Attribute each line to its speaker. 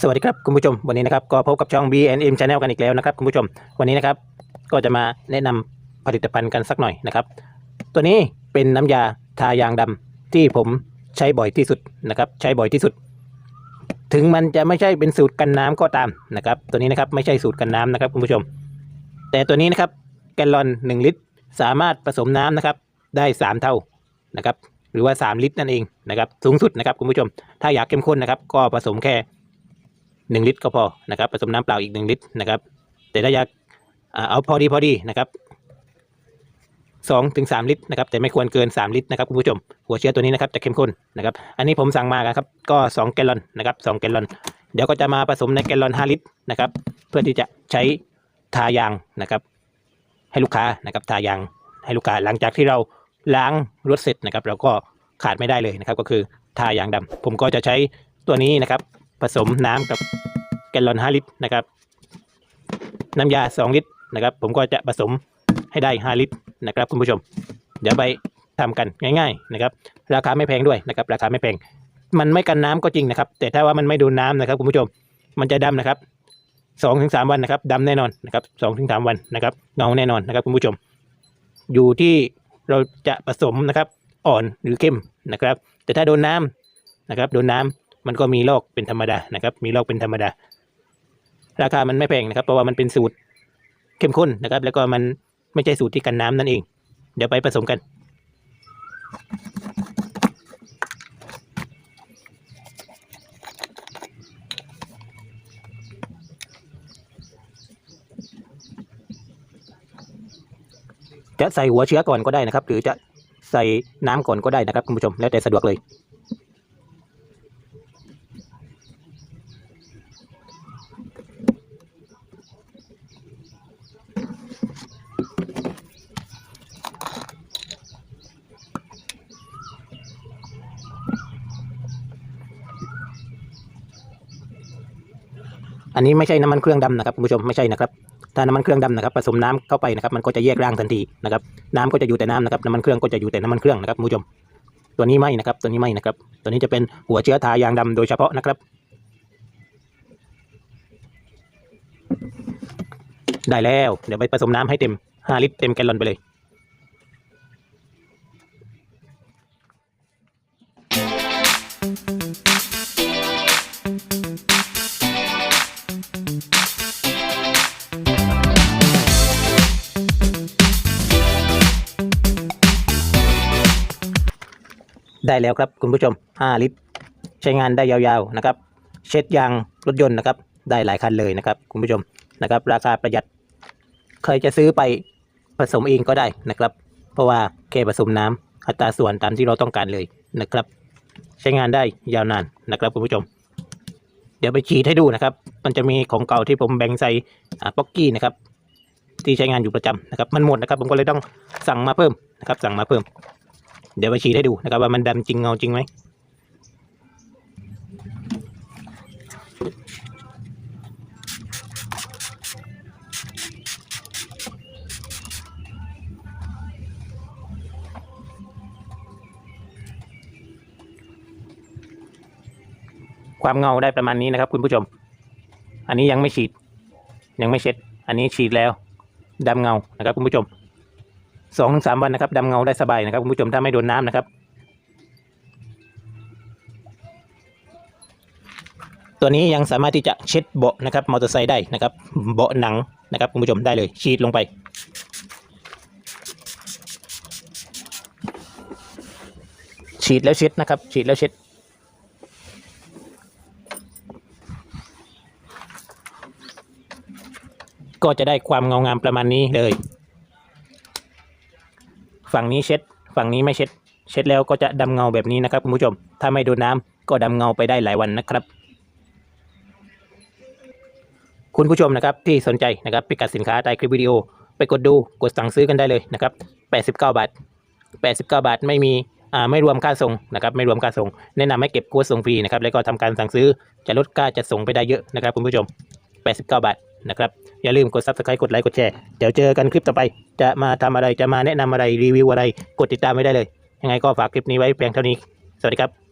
Speaker 1: สวัสดีครับคุณผู้ชมวันนี้นะครับก็พบกับช่อง BNM Channel กันอีกแล้วนะครับคุณผู้ชมวันนี้นะครับก็จะมาแนะนำผลิตภัณฑ์กันสักหน่อยนะครับ ตัวนี้เป็นน้ำยาทายางดำที่ผมใช้บ่อยที่สุดนะครับ ใช้บ่อยที่สุด ถึงมันจะไม่ใช่เป็นสูตรกันน้ำก็ตามนะครับ ตัวนี้นะครับไม่ใช่สูตรกันน้ำนะครับคุณผู้ชม แต่ตัวนี้นะครับแกลลอน 1 ลิตร สามารถผสมน้ำนะครับได้ 3 เท่านะครับ หรือว่า 3 ลิตรนั่นเองนะครับสูงสุดนะครับคุณผู้ชม ถ้าอยากเข้มข้นนะครับ ก็ผสมแค่ 1 ลิตรก็พอนะครับผสมน้ำเปล่าอีก 1 ลิตรนะครับ แต่ถ้าอยากเอาพอดีพอดีนะครับ2ถึง3ลิตรนะครับแต่ไม่ควรเกิน 3 ลิตรนะครับคุณผู้ชม หัวเชื้อตัวนี้นะครับจะเข้มข้นนะครับ อันนี้ผมสั่งมาครับก็2แกลลอนนะครับ2แกลลอน เดี๋ยวก็จะมาผสมในแกลลอน 5 ลิตรนะครับ เพื่อที่จะใช้ทายางนะครับ ให้ลูกค้านะครับทายางให้ลูกค้าหลังจากที่เราล้างรถเสร็จนะครับ เราก็ขาดไม่ได้เลยนะครับ ก็คือทายางดำผมก็จะใช้ตัวนี้นะครับ ผสมน้ำกับแกลลอน5ลิตรนะครับ น้ำยา 2 ลิตรนะครับ ผมก็จะผสมให้ได้ 5 ลิตรนะครับคุณผู้ชม เดี๋ยวไปทำกันง่าย ๆนะครับ ราคาไม่แพงด้วยนะครับ ราคาไม่แพง มันไม่กันน้ำก็จริงนะครับ แต่ถ้าว่ามันไม่โดนน้ำนะครับคุณผู้ชม มันจะดำนะครับสองถึงสามวันนะครับดำแน่นอนนะครับสองถึงสามวันนะครับเงาแน่นอนนะครับคุณผู้ชม อยู่ที่เราจะผสมนะครับ อ่อนหรือเข้มนะครับ แต่ถ้าโดนน้ำนะครับ โดนน้ำ มันก็มีลอกเป็นธรรมดานะครับ มีลอกเป็นธรรมดา ราคามันไม่แพงนะครับ เพราะว่ามันเป็นสูตรเข้มข้นนะครับ แล้วก็มันไม่ใช่สูตรที่กันน้ำนั่นเอง เดี๋ยวไปผสมกัน จะใส่หัวเชื้อก่อนก็ได้นะครับ หรือจะใส่น้ำก่อนก็ได้นะครับคุณผู้ชม แล้วแต่สะดวกเลย อันนี้ไม่ใช่น้ำมันเครื่องดำนะครับคุณผู้ชมไม่ใช่นะครับถ้าน้ำมันเครื่องดำนะครับผสมน้ำเข้าไปนะครับมันก็จะแยกร่างทันทีนะครับน้ำก็จะอยู่แต่น้ำนะครับน้ำมันเครื่องก็จะอยู่แต่น้ำมันเครื่องนะครับคุณผู้ชม ตัวนี้ไม่นะครับตัวนี้ไม่นะครับ ตัวนี้จะเป็นหัวเชื้อทายางดำโดยเฉพาะนะครับ ได้แล้ว เดี๋ยวไปผสมน้ำให้เต็ม 5ลิตรเต็มแกลลอนไปเลยได้แล้วครับคุณผู้ชม 5 ลิตร ใช้งานได้ยาวๆนะครับ เช็ดยางรถยนต์นะครับ ได้หลายคันเลยนะครับ คุณผู้ชมนะครับ ราคาประหยัด เคยจะซื้อไป ผสมเองก็ได้นะครับ เพราะว่าแค่ผสมน้ำอัตราส่วนตามที่เราต้องการเลยนะครับ ใช้งานได้ยาวนานนะครับคุณผู้ชม เดี๋ยวไปฉีดให้ดูนะครับ มันจะมีของเก่าที่ผมแบ่งใส่ป๊อกกี้นะครับ ที่ใช้งานอยู่ประจำนะครับ มันหมดนะครับผมก็เลยต้องสั่งมาเพิ่มนะครับ สั่งมาเพิ่ม เดี๋ยวไปฉีดให้ดูนะครับ ว่ามันดำจริงเงาจริงไหม ความเงาได้ประมาณนี้นะครับ คุณผู้ชม อันนี้ยังไม่ฉีด ยังไม่เช็ด อันนี้ฉีดแล้วดำเงานะครับ คุณผู้ชมสองถึงสามวันนะครับดำเงาได้สบายนะครับคุณผู้ชมถ้าไม่โดนน้ำนะครับ ตัวนี้ยังสามารถที่จะเช็ดเบาะนะครับมอเตอร์ไซค์ได้นะครับ เบาะหนังนะครับคุณผู้ชมได้เลยฉีดลงไปฉีดแล้วเช็ดนะครับ ฉีดแล้วเช็ด ก็จะได้ความเงางามประมาณนี้เลย ฝั่งนี้เช็ด ฝั่งนี้ไม่เช็ด เช็ดแล้วก็จะดำเงาแบบนี้นะครับคุณผู้ชม ถ้าไม่โดนน้ำก็ดำเงาไปได้หลายวันนะครับ คุณผู้ชมนะครับที่สนใจนะครับพิกัดสินค้าใต้คลิปวิดีโอ ไปกดดูกดสั่งซื้อกันได้เลยนะครับ89 บาท 89 บาทไม่มีอ่าไม่รวมค่าส่งนะครับไม่รวมค่าส่ง แนะนำให้เก็บโค้ดส่งฟรีนะครับแล้วก็ทำการสั่งซื้อจะลดค่าจะส่งไปได้เยอะนะครับคุณผู้ชม 89 บาท นะครับ อย่าลืมกด subscribe กดไลค์กดแชร์เดี๋ยวเจอกันคลิปต่อไป จะมาทำอะไรจะมาแนะนำอะไรรีวิวอะไร กดติดตามไม่ได้เลย ยังไงก็ฝากคลิปนี้ไว้เพียงเท่านี้ สวัสดีครับ